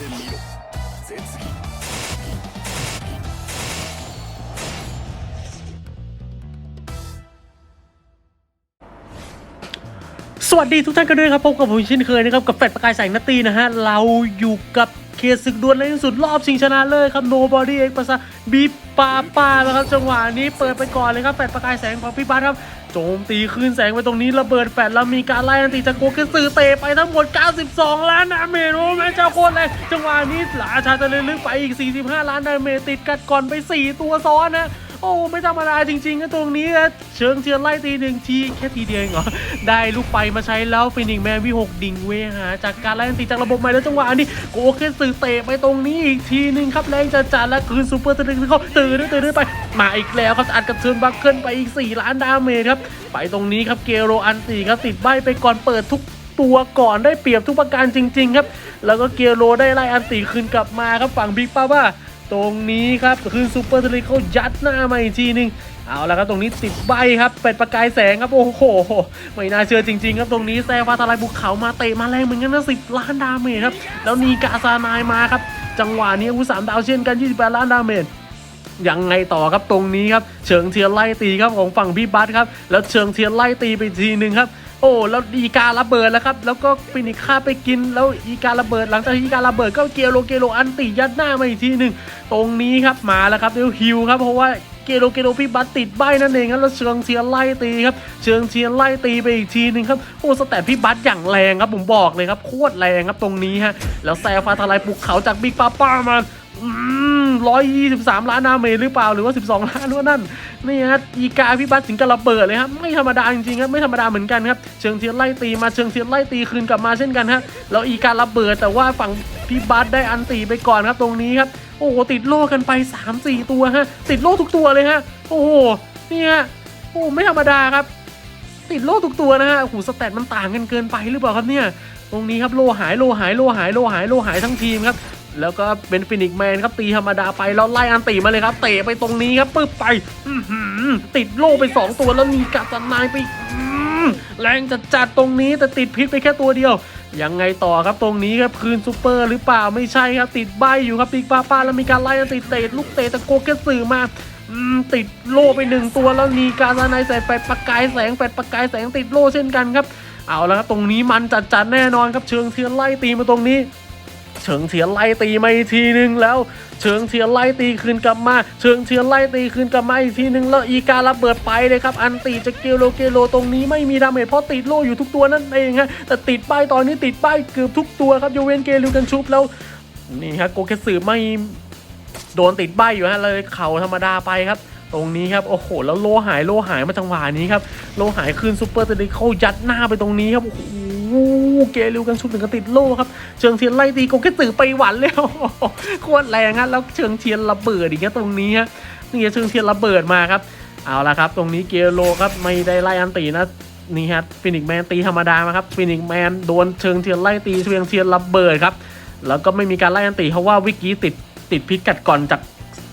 てみろ絶技 สวัสดีทุกท่านกันด้วยครับพบกับผมเช่นเคยนะครับกับแฟดประกายแสงนัตตีนะฮะ เราอยู่กับเคสศึกดวลในที่สุดรอบชิงชนะเลิศครับ Nobody X ภาษาบีปาปาแล้วครับจังหวะนี้เปิดไปก่อนเลยครับแฟดประกายแสงของพี่บัสครับ โจมตีขึ้นแสงไปตรงนี้ระเบิดแฟลแล้วมีการไล่อันติจากโกเกสือเตะไปทั้งหมด 92 ล้านดาเมจโอ้แม่เจ้าโคตรเลยจังหวะนี้หลาชาจะเลยลึกไปอีก 45 ล้านดาเมจติดกัดก่อนไป 4 ตัวซ้อนนะ โอ้ไม่ธรรมดาจริงๆนะตรงนี้นะเชิงเชียร์ไล่ตีหนึ่งทีแค่ทีเดียวเหรอ ได้ลูกไปมาใช้แล้วฟินิกแมนวิหกดิ่งเวหาจากการไล่ตีจากระบบใหม่แล้วจังหวะนี้โกเคสื่อเตะไปตรงนี้อีกทีหนึ่งครับแรงจัดจัดและคืนซูเปอร์ตื่นเขาตื่นตื่นไป มาอีกแล้วครับอัดกับเชิญบัคเกิลไปอีก 4 ล้านดาเมจครับไปตรงนี้ครับเกโรอันตีครับติดใบไปก่อนเปิดทุกตัวก่อนได้เปรียบทุกประการจริง ๆ ครับ แล้วก็เกียร์โรได้ไล่อันตีคืนกลับมาครับฝั่งบิ๊กป้าว่า ตรงนี้ครับคือซูเปอร์ทลีเขายัดหน้ามาอีกทีหนึงเอาละครับตรงนี้ติดใบครับเป็ดประกายแสงครับโอ้โหไม่น่าเชื่อจริง ๆ ครับตรงนี้แซฟ้าทลายภูเขามาเตะมาแรงเหมือนกันนะสิบล้านดาเมจครับแล้วนีกาซานายมาครับจังหวะนี้อาวุธสามดาวเช่นกัน 28 ล้านดาเมจยังไงต่อครับตรงนี้ครับเชิงเทียนไล่ตีครับของฝั่งพี่บัสครับแล้วเชิงเทียนไล่ตีไปทีหนึ่งครับ โอ้แล้วอีการะเบิดแล้วครับ แล้วก็ฟินิกฆ่าไปกินแล้วอีการะเบิด หลังจากอีการะเบิดก็เกโลเกโลอันติยัดหน้ามาอีกทีหนึ่งตรงนี้ครับมาแล้วครับเดี๋ยวฮิวครับเพราะว่าเกโลเกโลพี่บัตติดใบนั่นเองครับแล้วเชิงเชียนไล่ตีครับเชิงเชียนไล่ตีไปอีกทีหนึ่งครับโอ้สแตทพี่บัตอย่างแรงครับผมบอกเลยครับโคตรแรงครับตรงนี้ฮะแล้วแซฟ้าทลายปุกเขาจากบิ๊กป้าป้ามัน ร้อยยี่สิบสามล้านนาเมตรหรือเปล่าหรือว่าสิบสองล้านหรือว่นั่นนี่ฮะอีกาพิบัติถึงกับระเบิดเลยครับไม่ธรรมดาจริงๆครับไม่ธรรมดาเหมือนกันครับเชิงเทียนไล่ตีมาเชิงเทียนไล่ตีคืนกลับมาเช่นกันฮะแล้วอีการะเบิดแต่ว่าฝั่งพิบัติได้อันตีไปก่อนครับตรงนี้ครับโอ้ติดโล่กันไป 3-4 ตัวฮะติดโล่ทุกตัวเลยฮะโอ้โหนี่ฮะโอ้ไม่ธรรมดาครับ ติดโล่ทุกตัวนะฮะโหูสแตตมันต่างกันเกินไปหรือเปล่าครับเนี่ยตรงนี้ครับโลหายโลหายโลหายโลหายโลหายทั้งทีมครับ แล้วก็เป็นฟินิกแมนครับตีธรรมดาไปแล้วไล่อันตีมาเลยครับเตะไปตรงนี้ครับปึ๊บไปติดโล่ไป 2 ตัวแล้วมีกัดจันนายไปแรงจัดจัดตรงนี้แต่ติดพิษไปแค่ตัวเดียว ยังไงต่อครับตรงนี้ครับคืนซูเปอร์หรือเปล่าไม่ใช่ครับ ติดใบอยู่ครับปีกป้าป้าแล้วมีการไล่อันติเตะลูกเตะตะโกเกสื่อมาติดโล่ไปหนึ่งตัวแล้วมีการซานายใส่ไปประกายแสงแปดประกายแสงติดโล่เช่นกันครับ เอาแล้วครับตรงนี้มันจัดจัดแน่นอนครับเชิงเทียนไล่ตีมาตรงนี้ เชิงเทียนไล่ตีมาอีกทีหนึ่งแล้วเชิงเทียนไล่ตีคืนกลับมาเชิงเทียนไล่ตีคืนกลับมาอีกทีหนึ่งแล้วอีการะเบิดไปเลยครับ อันตีจะเกโลเกโลตรงนี้ไม่มีดาเมจเพราะติดโล่อยู่ทุกตัวนั่นเองฮะแต่ติดป้ายตอนนี้ติดป้ายเกือบทุกตัวครับโยเวนเกลิวกันชุบแล้วนี่ครับโกเกสึไม่โดนติดใบอยู่ฮะเลยเข่าธรรมดาไปครับ ตรงนี้ครับโอ้โหแล้วโลหายโลหายมาจังหวะนี้ครับโลหายขึ้นซูเปอร์ตดิเข้ายัดหน้าไปตรงนี้ครับโอ้โหเกลิวกันชุบถึงกับติดโลครับเชิงเทียนไล่ตีโกเกตสือไปหวันแล้วโคตรแรงฮะแล้วเชิงเทียนระเบิดอีกครับตรงนี้ฮะนี่เชิงเทียนระเบิดมาครับเอาละครับ ตรงนี้เกโลครับไม่ได้ไล่อันตีนะนี่ฮะฟินิกแมนตีธรรมดามาครับฟินิกแมนโดนเชิงเทียนไล่ตีเชิงเทียนระเบิดครับแล้วก็ไม่มีการไล่อันตีเพราะว่าวิกกี้ติดติดพิษกัดก่อนจาก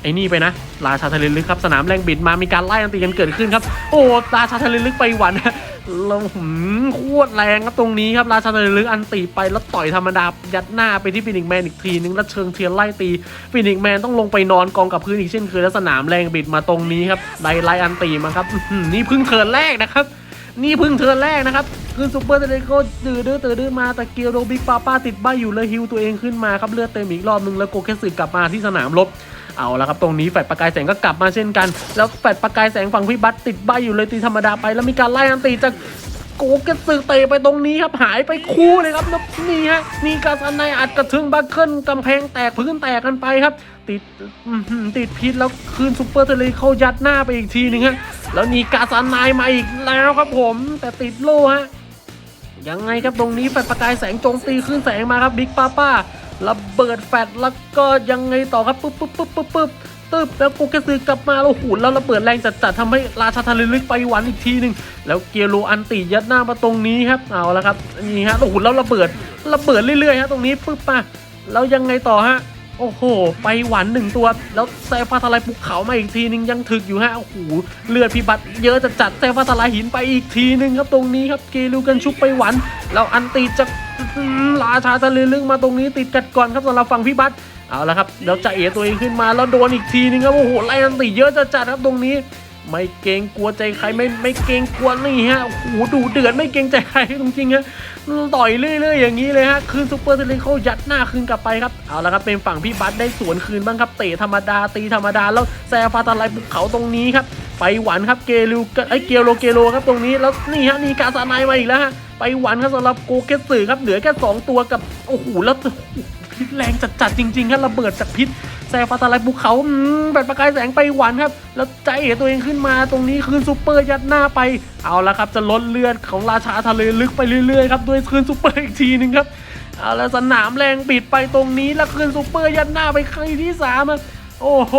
ไอ้นี่ไปนะราชาทะเลลึกครับสนามแรงบิดมามีการไล่อันตีกันเกิดขึ้นครับ โอ้ราชาทะเลลึกไปหวันเราหืมโคตรแรงครับตรงนี้ครับราชาทะเลลึกอันตีไปแล้วต่อยธรรมดายัดหน้าไปที่ฟินิกแมนอีกทีนึงแล้วเชิงเทียนไล่ตีฟินิกแมนต้องลงไปนอนกองกับพื้นอีกเช่นเคยแล้วสนามแรงบิดมาตรงนี้ครับไล่ไล่อันตีมาครับนี่พิ่งเทินแรกนะครับ นี่พิ่งเทินแรกนะครับ คือซูเปอร์เทเลโกดื้อดื้อตื่นดื้อมาแต่เกียวโรบิกป้าป้าติดใบอยู่เลยฮิวตัวเองขึ้นมาครับเลือดเต็มอีกรอบนึงแล้วโกแคสึกลับมาที่สนามรบเอาละครับตรงนี้แฟดประกายแสงก็กลับมาเช่นกัน แล้วแฟดประกายแสงฝั่งพี่บัตติดใบอยู่เลยตีธรรมดาไป แล้วมีการไล่อันตีจากโกแคสึเตะไปตรงนี้ครับหายไปคู่เลยครับแล้วนี่ฮะนี่กาซันในอัดกระทึงบัคเกิลกำแพงแตกพื้นแตกกันไปครับ ติดติดพิษแล้วคืนซูเปอร์เทเลเข้ายัดหน้าไปอีกทีหนึงฮะแล้วนี่กาซานายมาอีกแล้วครับผม แต่ติดโล่ฮะ ยังไงครับตรงนี้แฟดประกายแสงโจงตีขึ้นแสงมาครับบิ๊กป้าป้าระเบิดแฟดแล้วก็ยังไงต่อครับปุ๊บปุ๊บปุ๊บปุ๊บปุ๊บตึบแล้วโกเกซึกลับมาแล้วหูแล้วระเบิดแรงจัดๆทำให้ราชาทะเลลึกไปหวันอีกทีหนึ่งแล้วเกียโรอันติยัดหน้ามาตรงนี้ครับเอาละครับนี่ฮะโอ้โหแล้วระเบิดระเบิดเรื่อยๆฮะตรงนี้ปุ๊บมาแล้วยังไงต่อฮะ โอ้โห ไปหวันหนึ่งตัว แล้วแซฟาทลายภูเขามาอีกทีนึงยังถึกอยู่ฮะ โอ้โห เลือดพิบัติเยอะจะจัดแซฟาทลายหินไปอีกทีนึงครับตรงนี้ครับเกลูกันชุบไปหวัน แล้วอันตีจะราชาทะเลลึกมาตรงนี้ติดกัดก่อนครับสำหรับฝั่งพี่บัตเอาละครับแล้วจะเอตัวเองขึ้นมาแล้วโดนอีกทีนึงครับโอ้โหไล่อันตีเยอะจะจัดครับตรงนี้ ไม่เกรงกลัวใจใครไม่ไม่เกรงกลัวนี่ฮะโอ้โหดูเดือดไม่เกรงใจใครจริงๆฮะต่อยเรื่อยๆอย่างนี้เลยฮะคืนซูเปอร์เทเลนเขายัดหน้าคืนกลับไปครับเอาละครับเป็นฝั่งพี่บัตได้สวนคืนบ้างครับเตะธรรมดาตีธรรมดาแล้วแซฟาตาไลบุกเขาตรงนี้ครับไปหวันครับเกลูไอเกโลเกโลครับตรงนี้แล้วนี่ฮะนี่กาซานายมาอีกแล้วฮะไปหวันครับสำหรับโกเกสึครับเหลือแค่สองตัวกับโอ้โหแล้วพิษแรงจัดๆจริงๆครับระเบิดจากพิษ แซงฟ้าตะไลภูเขาแบบประกายแสงไปหวานครับ แล้วใจเอ๋ตัวเองขึ้นมาตรงนี้คืนซูเปอร์ยัดหน้าไป เอาละครับจะลดเลือดของราชาทะเลลึกไปเรื่อยๆครับด้วยคืนซูเปอร์อีกทีหนึ่งครับเอาละสนามแรงปิดไปตรงนี้แล้วคืนซูเปอร์ยัดหน้าไปครั้งที่สามอะโอ้โห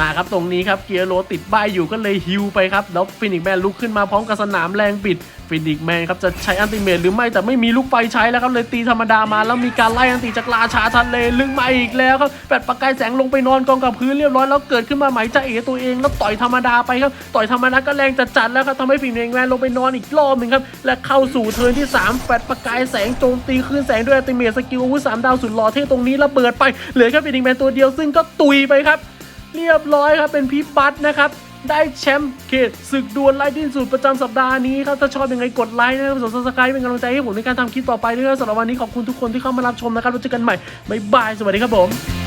มาครับตรงนี้ครับเกียร์โรติดบ้ายอยู่ก็เลยฮิวไปครับแล้วฟินิกแมนลุกขึ้นมาพร้อมกับสนามแรงปิดฟินิกแมนครับจะใช้อันติเมตหรือไม่แต่ไม่มีลูกไฟใช้แล้วครับเลยตีธรรมดามาแล้วมีการไล่อันติจากราชาทะเลลึกมาอีกแล้วครับแปดประกายแสงลงไปนอนกองกับพื้นเรียบร้อยแล้วเกิดขึ้นมาไหมจะเอตัวเองแล้วต่อยธรรมดาไปครับต่อยธรรมดาก็แรงจัดๆแล้วครับทำให้ฟินิกแมนลงไปนอนอีกรอบหนึ่งครับและเข้าสู่เทิร์นที่สามแปดประกายแสงโจมตีคลื่นแสงด้วยอัลติเมตสกิลอาวุธสามดาวสุดหล่อเท่ตรงนี้ระเบิดไปเหลือแค่ฟินิกแมนตัวเดียวซึ่งก็ตุยไปครับ เรียบร้อยครับเป็นพี่บัตนะครับได้แชมป์เขตศึกดวลไล่ดิ้นสุดประจำสัปดาห์นี้ครับ ถ้าชอบยังไงกดไลค์นะครับสนสกายเป็นกำลังใจให้ผมในการทำคลิปต่อไปด้วยสำหรับวันนี้ขอบคุณทุกคนที่เข้ามารับชมนะครับเราเจอกันใหม่บ๊ายบาย สวัสดีครับผม